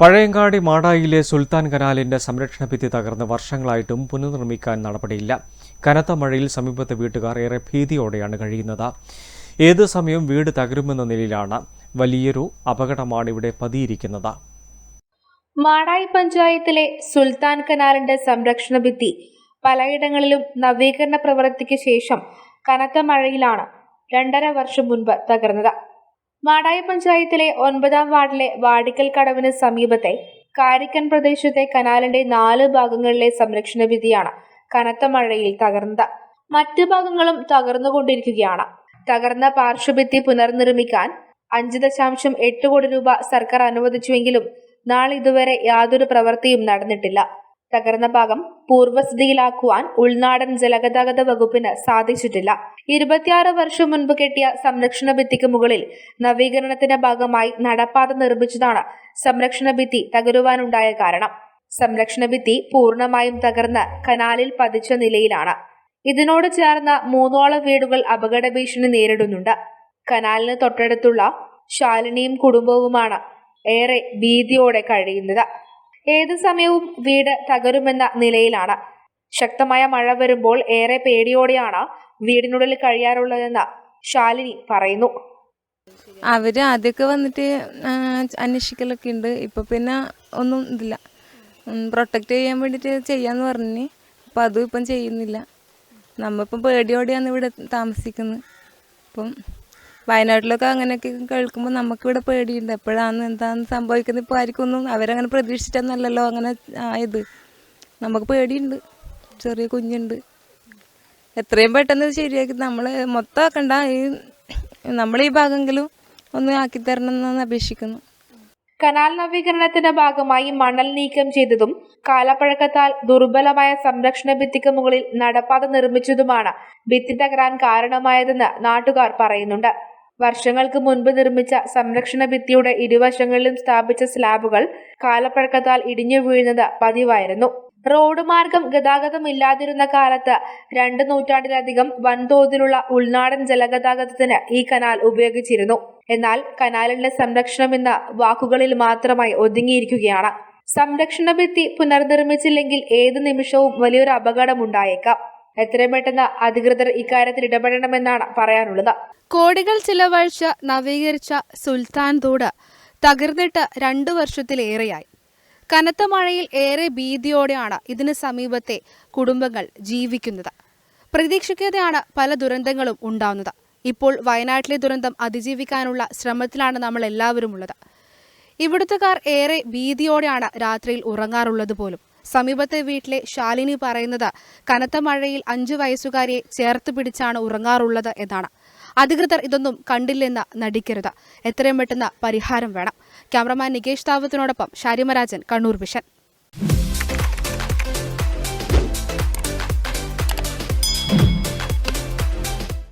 പഴയങ്ങാടി മാടായിലെ സുൽത്താൻ കനാലിന്റെ സംരക്ഷണ ഭിത്തി തകർന്ന് വർഷങ്ങളായിട്ടും പുനർനിർമ്മിക്കാൻ നടപടിയില്ല. കനത്ത മഴയിൽ സമീപത്തെ വീട്ടുകാർ ഏറെ ഭീതിയോടെയാണ് കഴിയുന്നത്. ഏത് സമയവും വീട് തകരുമെന്ന നിലയിലാണ് വലിയൊരു അപകടമാണ് ഇവിടെ പതിയിരിക്കുന്നത്. മാടായി പഞ്ചായത്തിലെ സുൽത്താൻ കനാലിന്റെ സംരക്ഷണ ഭിത്തി പലയിടങ്ങളിലും നവീകരണ പ്രവൃത്തിക്ക് ശേഷം കനത്ത മഴയിലാണ് രണ്ടര വർഷം മുൻപ് തകർന്നത്. മാടായി പഞ്ചായത്തിലെ ഒൻപതാം വാർഡിലെ വാടിക്കൽ കടവിന് സമീപത്തെ കാരിക്കൻ പ്രദേശത്തെ കനാലിന്റെ നാല് ഭാഗങ്ങളിലെ സംരക്ഷണ ഭിത്തിയാണ് കനത്ത മഴയിൽ തകർന്നത്. മറ്റ് ഭാഗങ്ങളും തകർന്നുകൊണ്ടിരിക്കുകയാണ്. തകർന്ന പാർശ്വഭിത്തി പുനർനിർമ്മിക്കാൻ അഞ്ച് ദശാംശം എട്ട് കോടി രൂപ സർക്കാർ അനുവദിച്ചുവെങ്കിലും നാളിതുവരെ യാതൊരു പ്രവൃത്തിയും നടന്നിട്ടില്ല. തകർന്ന ഭാഗം പൂർവസ്ഥിതിയിലാക്കുവാൻ ഉൾനാടൻ ജലഗതാഗത വകുപ്പിന് സാധിച്ചിട്ടില്ല. ഇരുപത്തിയാറ് വർഷം മുൻപ് കെട്ടിയ സംരക്ഷണ ഭിത്തിക്ക് മുകളിൽ നവീകരണത്തിന്റെ ഭാഗമായി നടപ്പാത നിർമ്മിച്ചതാണ് സംരക്ഷണ ഭിത്തി തകരുവാനുണ്ടായ കാരണം. സംരക്ഷണ ഭിത്തി പൂർണമായും തകർന്ന് കനാലിൽ പതിച്ച നിലയിലാണ്. ഇതിനോട് ചേർന്ന മൂന്നോളം വീടുകൾ അപകട ഭീഷണി നേരിടുന്നുണ്ട്. കനാലിന് തൊട്ടടുത്തുള്ള ശാലിനിയും കുടുംബവുമാണ് ഏറെ ഭീതിയോടെ കഴിയുന്നത്. ഏതു സമയവും വീട് തകരുമെന്ന നിലയിലാണ്. ശക്തമായ മഴ വരുമ്പോൾ ഏറെ പേടിയോടെയാണ് വീടിനുള്ളിൽ കഴിയാറുള്ളതെന്ന് ശാലിനി പറയുന്നു. അവർ ആദ്യമൊക്കെ വന്നിട്ട് അന്വേഷിക്കലൊക്കെ ഉണ്ട്. ഇപ്പൊ പിന്നെ ഒന്നും ഇതില്ല. പ്രൊട്ടക്ട് ചെയ്യാൻ വേണ്ടിട്ട് ചെയ്യാന്ന് പറഞ്ഞു. അപ്പൊ അതും ഇപ്പം ചെയ്യുന്നില്ല. നമ്മളിപ്പം പേടിയോടെയാണ് ഇവിടെ താമസിക്കുന്നത്. ഇപ്പം വയനാട്ടിലൊക്കെ അങ്ങനെയൊക്കെ കേൾക്കുമ്പോൾ നമുക്കിവിടെ പേടിയുണ്ട്. എപ്പോഴാണ് എന്താണ് സംഭവിക്കുന്നത്? ഇപ്പോൾ ആർക്കൊന്നും അവരങ്ങനെ പ്രതീക്ഷിച്ചിട്ടൊന്നല്ലല്ലോ അങ്ങനെ ആയത് നമുക്ക് പേടിയുണ്ട്. ചെറിയ കുഞ്ഞുണ്ട്. എത്രയും പെട്ടെന്ന് ശരിയാക്കി നമ്മൾ മൊത്തം ആക്കണ്ട. ഈ നമ്മൾ ഈ ഭാഗമെങ്കിലും ഒന്ന് ആക്കി തരണം എന്നാണ് അപേക്ഷിക്കുന്നു. കനാൽ നവീകരണത്തിന്റെ ഭാഗമായി മണൽ നീക്കം ചെയ്തതും കാലപ്പഴക്കത്താൽ ദുർബലമായ സംരക്ഷണ ഭിത്തിക്ക് മുകളിൽ നടപ്പാത നിർമ്മിച്ചതുമാണ് ഭിത്തി തകരാൻ കാരണമായതെന്ന് നാട്ടുകാർ പറയുന്നുണ്ട്. വർഷങ്ങൾക്ക് മുൻപ് നിർമ്മിച്ച സംരക്ഷണ ഭിത്തിയുടെ ഇരുവശങ്ങളിലും സ്ഥാപിച്ച സ്ലാബുകൾ കാലപ്പഴക്കത്താൽ ഇടിഞ്ഞു വീഴുന്നത് പതിവായിരുന്നു. റോഡ് മാർഗം ഗതാഗതം ഇല്ലാതിരുന്ന കാലത്ത് രണ്ട് നൂറ്റാണ്ടിലധികം വൻതോതിലുള്ള ഉൾനാടൻ ജലഗതാഗതത്തിന് ഈ കനാൽ ഉപയോഗിച്ചിരുന്നു. എന്നാൽ കനാലിന്റെ സംരക്ഷണം എന്ന വാക്കുകളിൽ മാത്രമായി ഒതുങ്ങിയിരിക്കുകയാണ്. സംരക്ഷണ ഭിത്തി പുനർനിർമ്മിച്ചില്ലെങ്കിൽ ഏത് നിമിഷവും വലിയൊരു അപകടമുണ്ടായേക്കാം. എത്രയും പെട്ടെന്ന് അധികൃതർ ഇക്കാര്യത്തിൽ ഇടപെടണമെന്നാണ് പറയാനുള്ളത്. കോടികൾ ചിലവഴിച്ച നവീകരിച്ച സുൽത്താൻ തോട് തകർന്നിട്ട് രണ്ടു വർഷത്തിലേറെയായി. കനത്ത മഴയിൽ ഏറെ ഭീതിയോടെയാണ് ഇതിന് സമീപത്തെ കുടുംബങ്ങൾ ജീവിക്കുന്നത്. പ്രതീക്ഷിക്കാതെയാണ് പല ദുരന്തങ്ങളും ഉണ്ടാവുന്നത്. ഇപ്പോൾ വയനാട്ടിലെ ദുരന്തം അതിജീവിക്കാനുള്ള ശ്രമത്തിലാണ് നമ്മൾ എല്ലാവരും ഉള്ളത് ഇവിടുത്തുകാർ ഏറെ ഭീതിയോടെയാണ് രാത്രിയിൽ ഉറങ്ങാറുള്ളത് പോലും. സമീപത്തെ വീട്ടിലെ ശാലിനി പറയുന്നത് കനത്ത മഴയിൽ അഞ്ചു വയസ്സുകാരിയെ ചേർത്ത് പിടിച്ചാണ് ഉറങ്ങാറുള്ളത് എന്നാണ്. അധികൃതർ ഇതൊന്നും കണ്ടില്ലെന്ന് നടിക്കരുത്. എത്രയും പെട്ടെന്ന് പരിഹാരം വേണം. ക്യാമറമാൻ നികേഷ് താവത്തിനോടൊപ്പം ഷാരിമരാജൻ കണ്ണൂർ വിഷൻ.